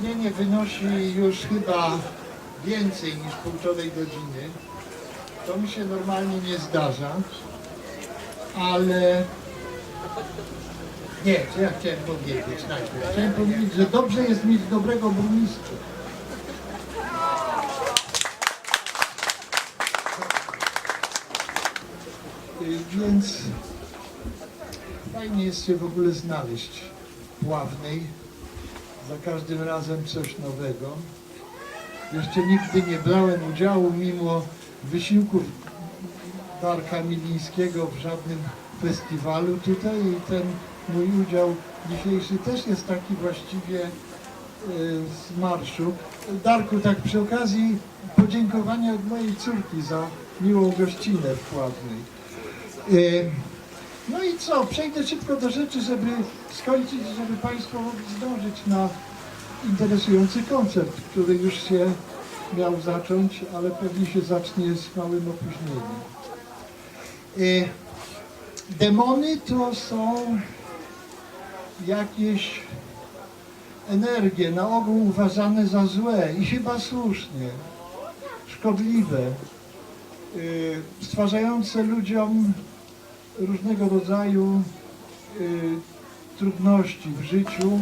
opóźnienie wynosi już chyba więcej niż półtorej godziny. To mi się normalnie nie zdarza, ale nie, co ja chciałem powiedzieć najpierw? Chciałem powiedzieć, że dobrze jest mieć dobrego burmistrza. Więc fajnie jest się w ogóle znaleźć w Ławnej. Za każdym razem coś nowego. Jeszcze nigdy nie brałem udziału mimo wysiłków Darka Milińskiego w żadnym festiwalu tutaj i ten mój udział dzisiejszy też jest taki właściwie e, z marszu. Darku, tak przy okazji podziękowania od mojej córki za miłą gościnę w Pławnej. E, No i co, przejdę szybko do rzeczy, żeby skończyć, żeby Państwo mogli zdążyć na interesujący koncert, który już się miał zacząć, ale pewnie się zacznie z małym opóźnieniem. E, Demony to są jakieś energie, na ogół uważane za złe i chyba słusznie, szkodliwe, y, stwarzające ludziom różnego rodzaju y, trudności w życiu,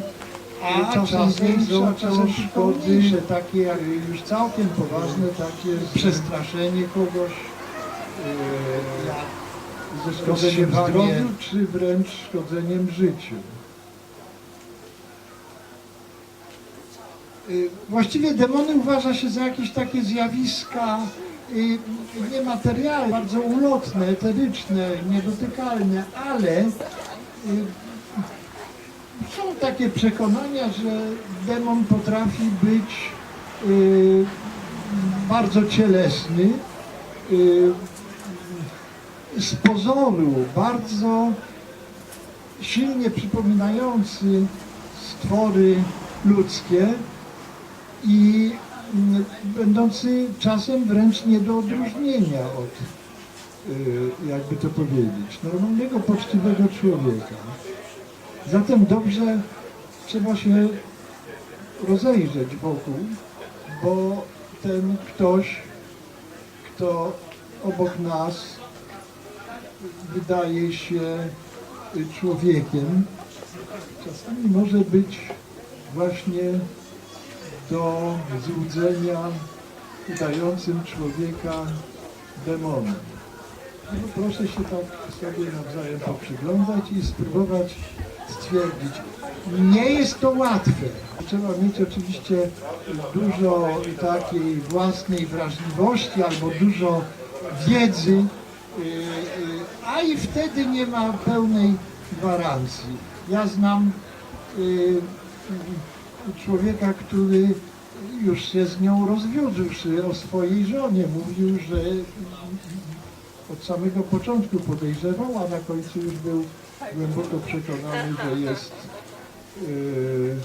a czasem większe, czasem szkody, takie jak już całkiem poważne, takie przestraszenie kogoś, y, ze szkodzeniem zdrowiu, czy wręcz szkodzeniem życiu. Y, Właściwie demony uważa się za jakieś takie zjawiska y, niematerialne, bardzo ulotne, eteryczne, niedotykalne, ale y, są takie przekonania, że demon potrafi być y, bardzo cielesny, y, z pozoru bardzo silnie przypominający stwory ludzkie i będący czasem wręcz nie do odróżnienia od, y, jakby to powiedzieć, normalnego, poczciwego człowieka. Zatem dobrze trzeba się rozejrzeć wokół, bo ten ktoś, kto obok nas wydaje się człowiekiem, czasami może być właśnie do złudzenia udającym człowieka demonem. No, proszę się tak sobie nawzajem poprzyglądać i spróbować stwierdzić. Nie jest to łatwe. Trzeba mieć oczywiście dużo takiej własnej wrażliwości albo dużo wiedzy, yy, yy, a i wtedy nie ma pełnej gwarancji. Ja znam yy, człowieka, który już się z nią rozwiódłszy o swojej żonie, mówił, że od samego początku podejrzewał, a na końcu już był głęboko przekonany, że jest yy,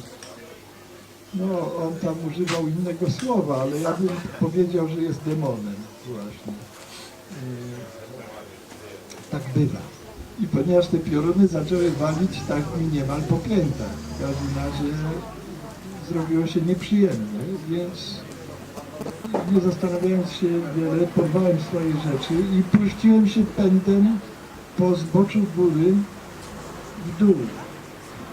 no, on tam używał innego słowa, ale ja bym powiedział, że jest demonem właśnie. Yy, tak bywa. I ponieważ te pioruny zaczęły walić tak mi niemal po piętach, w każdym razie zrobiło się nieprzyjemnie, więc nie zastanawiając się wiele, porwałem swoje rzeczy i puściłem się pędem po zboczu góry w dół.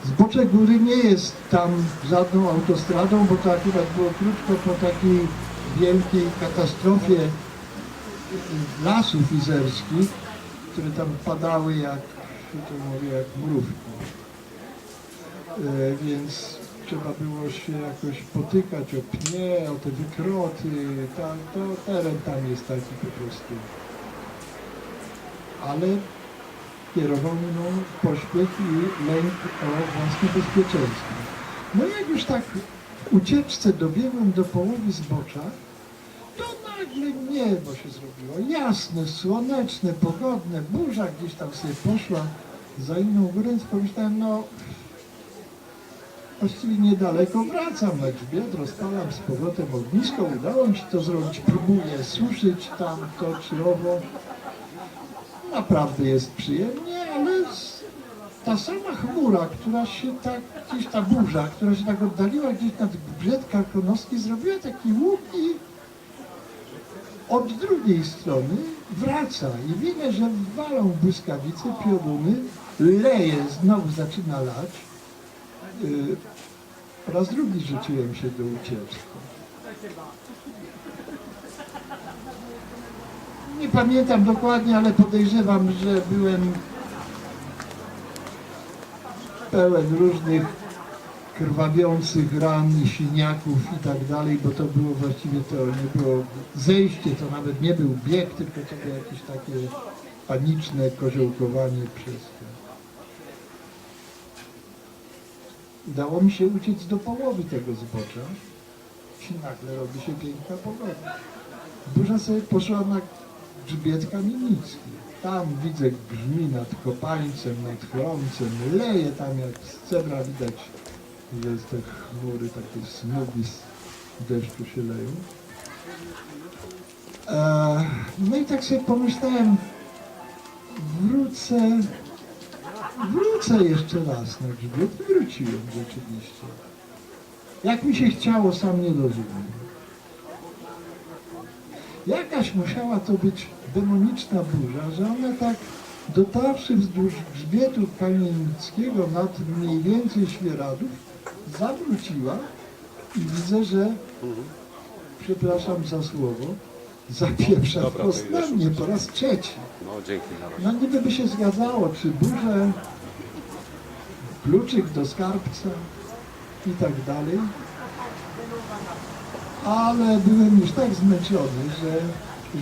Zbocze góry nie jest tam żadną autostradą, bo to akurat było krótko po takiej wielkiej katastrofie lasów izerskich, które tam padały jak, to mówię, jak mrówki. E, więc trzeba było się jakoś potykać o pnie, o te wykroty, tam, to teren tam jest taki po prostu. Ale kierował mną pośpiech i lęk o własne bezpieczeństwo. No jak już tak w ucieczce dobiegłem do połowy zbocza, to nagle niebo się zrobiło. Jasne, słoneczne, pogodne, burza gdzieś tam sobie poszła za inną górę, pomyślałem, no właściwie niedaleko wracam na grzbiet, rozpalam z powrotem ognisko, udało mi się to zrobić, próbuję suszyć tam to czy owo. Naprawdę jest przyjemnie, ale ta sama chmura, która się tak, gdzieś ta burza, która się tak oddaliła gdzieś nad brzeg Karkonoski, zrobiła taki łuk i od drugiej strony wraca i widzę, że walą błyskawice, pioruny, leje, znowu zaczyna lać. Raz drugi rzuciłem się do ucieczki. Nie pamiętam dokładnie, ale podejrzewam, że byłem pełen różnych krwawiących ran siniaków i tak dalej, bo to było właściwie to nie było zejście, to nawet nie był bieg, tylko to było jakieś takie paniczne koziołkowanie przez to. Udało mi się uciec do połowy tego zbocza i nagle robi się piękna pogoda. Burza sobie poszła na grzbiet Kamienicki. Tam widzę grzmi nad kopańcem, nad chromcem, leje tam jak z cebra widać, że te chmury, takie smugi z deszczu się leją. E, no i tak sobie pomyślałem, wrócę, wrócę jeszcze raz na grzbiet i wróciłem rzeczywiście. Jak mi się chciało, sam nie rozumiem. Jakaś musiała to być demoniczna burza, że ona tak dotarszy wzdłuż grzbietu kamienickiego nad mniej więcej Świeradów, zawróciła i widzę, że, przepraszam za słowo, zapieprza wprost na mnie po raz trzeci. No dzięki. No niby by się zgadzało, czy burze, kluczyk do skarbca i tak dalej. Ale byłem już tak zmęczony, że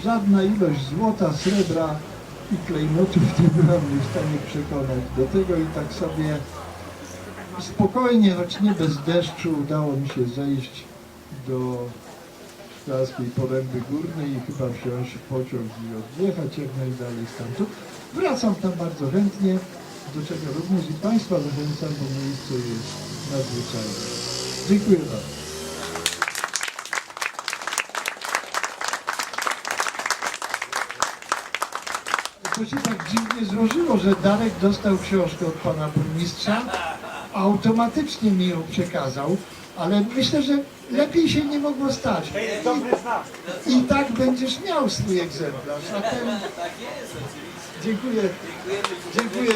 żadna ilość złota, srebra i klejnotów nie była mnie w stanie przekonać do tego i tak sobie spokojnie, choć nie bez deszczu, udało mi się zejść do Szklarskiej Poręby Górnej i chyba wsiąść w pociąg i odjechać jak najdalej stamtąd. Wracam tam bardzo chętnie, do czego również i Państwa zachęcam, bo miejsce jest nadzwyczajne. Dziękuję bardzo. To się tak dziwnie złożyło, że Darek dostał książkę od pana burmistrza, automatycznie mi ją przekazał, ale myślę, że lepiej się nie mogło stać. I, i tak będziesz miał swój egzemplarz. A ten... Dziękuję. Dziękuję.